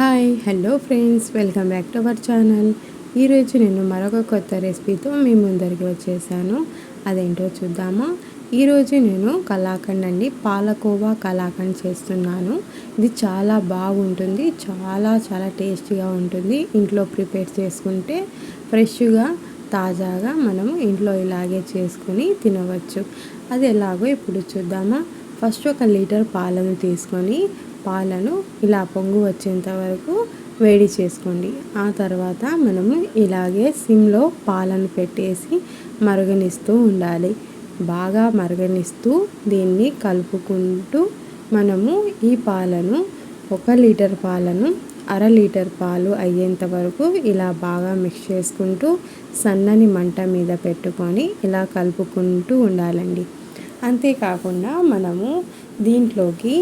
Hi hello friends welcome back to our channel ఈరోజు నేను మరొక కొత్త రెసిపీతో మీ ముందరికి వచ్చేసాను. అదేంటో చూద్దామా? ఈరోజు నేను కలాకండ్ అండి పాలకోవా కలాకండ్ చేస్తున్నాను. ఇది చాలా బాగుంటుంది చాలా చాలా టేస్టీగా ఉంటుంది. ఇంట్లో ప్రిపేర్ చేసుకుంటే ఫ్రెష్గా తాజాగా మనము ఇంట్లో ఇలాగే చేసుకుని తినవచ్చు. అది ఎలాగో ఇప్పుడు చూద్దామా? ఫస్ట్ ఒక లీటర్ పాలను తీసుకొని పాలను ఇలా పొంగు వచ్చేంత వరకు వేడి చేసుకోండి. ఆ తర్వాత మనము ఇలాగే సిమ్లో పాలను పెట్టేసి మరగనిస్తూ ఉండాలి. బాగా మరగనిస్తూ దీన్ని కలుపుకుంటూ మనము ఈ పాలను ఒక లీటర్ పాలను అర లీటర్ పాలు అయ్యేంత వరకు ఇలా బాగా మిక్స్ చేసుకుంటూ సన్నని మంట మీద పెట్టుకొని ఇలా కలుపుకుంటూ ఉండాలండి. అంతేకాకుండా మనము దీంట్లోకి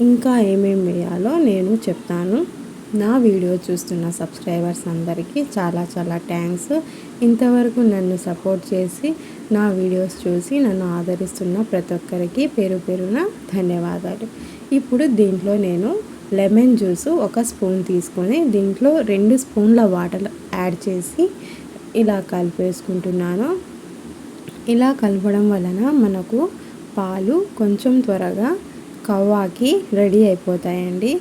ఇంకా ఏమేమి వేయాలో నేను చెప్తాను. నా వీడియో చూస్తున్న సబ్స్క్రైబర్స్ అందరికీ చాలా చాలా థ్యాంక్స్. ఇంతవరకు నన్ను సపోర్ట్ చేసి నా వీడియోస్ చూసి నన్ను ఆదరిస్తున్న ప్రతి ఒక్కరికి పేరు పేరున ధన్యవాదాలు. ఇప్పుడు దీంట్లో నేను లెమన్ జ్యూస్ ఒక స్పూన్ తీసుకొని దీంట్లో రెండు స్పూన్ల వాటర్ యాడ్ చేసి ఇలా కలిపేసుకుంటున్నాను. ఇలా కలపడం వలన మనకు పాలు కొంచెం త్వరగా కవ్వాకి రెడీ అయిపోతాయండి.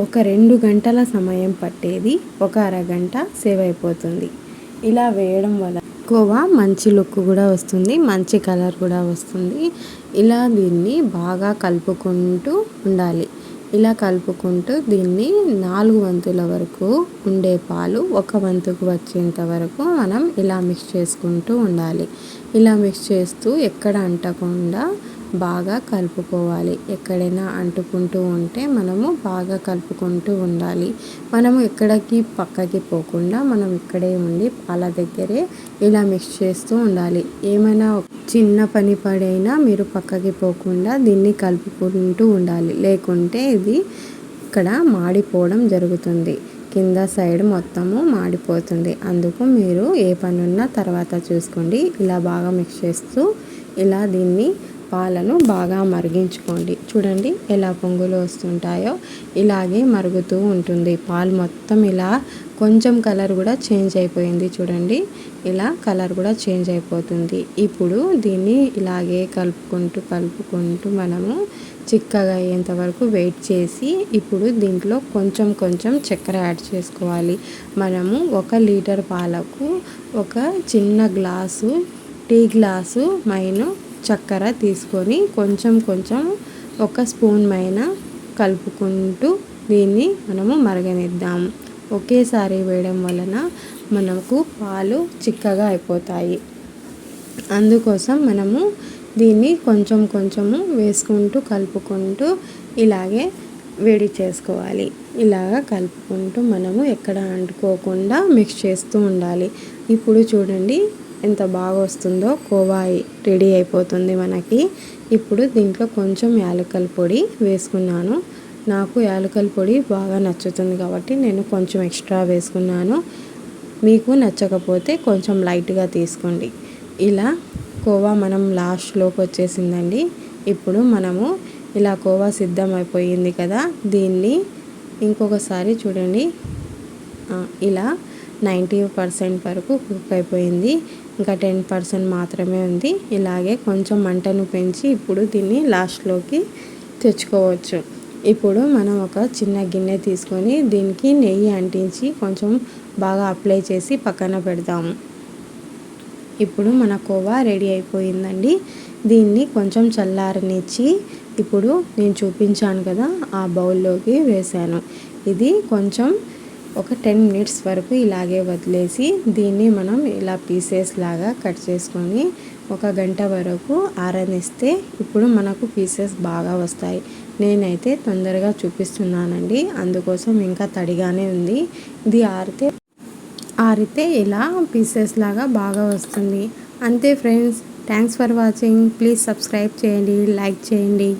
ఒక రెండు గంటల సమయం పట్టేది. ఒక అరగంట సేవ్ అయిపోతుంది ఇలా వేయడం వల్ల కోవా మంచి లుక్ కూడా వస్తుంది. మంచి కలర్ కూడా వస్తుంది. ఇలా దీన్ని బాగా కలుపుకుంటూ ఉండాలి. ఇలా కలుపుకుంటూ దీన్ని నాలుగు వంతుల వరకు ఉండే పాలు ఒక వంతుకు వచ్చేంత వరకు మనం ఇలా మిక్స్ చేసుకుంటూ ఉండాలి. ఇలా మిక్స్ చేస్తూ ఎక్కడ అంటకుండా బాగా కలుపుకోవాలి. ఎక్కడైనా అంటుకుంటూ ఉంటే మనము బాగా కలుపుకుంటూ ఉండాలి. మనము ఎక్కడికి పక్కకి పోకుండా మనం ఇక్కడే ఉండి పాల దగ్గరే ఇలా మిక్స్ చేస్తూ ఉండాలి. ఏమైనా చిన్న పని పడైనా మీరు పక్కకి పోకుండా దీన్ని కలుపుకుంటూ ఉండాలి. లేకుంటే ఇది ఇక్కడ మాడిపోవడం జరుగుతుంది. కింద సైడ్ మొత్తము మాడిపోతుంది. అందుకు మీరు ఏ పని తర్వాత చూసుకోండి. ఇలా బాగా మిక్స్ చేస్తూ ఇలా దీన్ని పాలను బాగా మరిగించుకోండి. చూడండి ఎలా పొంగులు వస్తుంటాయో. ఇలాగే మరుగుతూ ఉంటుంది. పాలు మొత్తం ఇలా కొంచెం కలర్ కూడా చేంజ్ అయిపోయింది చూడండి. ఇలా కలర్ కూడా చేంజ్ అయిపోతుంది. ఇప్పుడు దీన్ని ఇలాగే కలుపుకుంటూ కలుపుకుంటూ మనము చిక్కగా అయ్యేంత వరకు వెయిట్ చేసి ఇప్పుడు దీంట్లో కొంచెం కొంచెం చక్కెర యాడ్ చేసుకోవాలి. మనము ఒక లీటర్ పాలకు ఒక చిన్న గ్లాసు టీ గ్లాసు మైను చక్కెర తీసుకొని కొంచెం కొంచెం ఒక స్పూన్ పైన కలుపుకుంటూ దీన్ని మనము మరగనిద్దాము ఒకేసారి వేయడం వలన మనకు పాలు చిక్కగా అయిపోతాయి. అందుకోసం మనము దీన్ని కొంచెం కొంచెము వేసుకుంటూ కలుపుకుంటూ ఇలాగే వేడి చేసుకోవాలి. ఇలాగ కలుపుకుంటూ మనము ఎక్కడ అంటుకోకుండా మిక్స్ చేస్తూ ఉండాలి. ఇప్పుడు చూడండి ఎంత బాగా వస్తుందో కోవాయి రెడీ అయిపోతుంది మనకి. ఇప్పుడు దీంట్లో కొంచెం యాలకల పొడి వేసుకున్నాను. నాకు యాలకల పొడి బాగా నచ్చుతుంది కాబట్టి నేను కొంచెం ఎక్స్ట్రా వేసుకున్నాను. మీకు నచ్చకపోతే కొంచెం లైట్గా తీసుకోండి. ఇలా కోవా మనం లాస్ట్లోకి వచ్చేసిందండి. ఇప్పుడు మనము ఇలా కోవా సిద్ధం అయిపోయింది కదా. దీన్ని ఇంకొకసారి చూడండి. ఇలా నైంటీ పర్సెంట్ వరకు కుక్ అయిపోయింది. ఇంకా టెన్ పర్సెంట్ మాత్రమే ఉంది. ఇలాగే కొంచెం మంటను పెంచి ఇప్పుడు దీన్ని లాస్ట్లోకి తెచ్చుకోవచ్చు. ఇప్పుడు మనం ఒక చిన్న గిన్నె తీసుకొని దీనికి నెయ్యి అంటించి కొంచెం బాగా అప్లై చేసి పక్కన పెడతాము ఇప్పుడు మన కోవా రెడీ అయిపోయిందండి. దీన్ని కొంచెం చల్లారనిచ్చి ఇప్పుడు నేను చూపించాను కదా ఆ బౌల్లోకి వేసాను. ఇది కొంచెం ఒక టెన్ మినిట్స్ వరకు ఇలాగే వదిలేసి దీన్ని మనం ఇలా పీసెస్ లాగా కట్ చేసుకొని ఒక గంట వరకు ఆరనిస్తే ఇప్పుడు మనకు పీసెస్ బాగా వస్తాయి. నేనైతే తొందరగా చూపిస్తున్నానండి. అందుకోసం ఇంకా తడిగానే ఉంది. ఇది ఆరితే ఆరితే ఇలా పీసెస్ లాగా బాగా వస్తుంది. అంతే friends. Thanks for watching. Please subscribe చేయండి లైక్ చేయండి.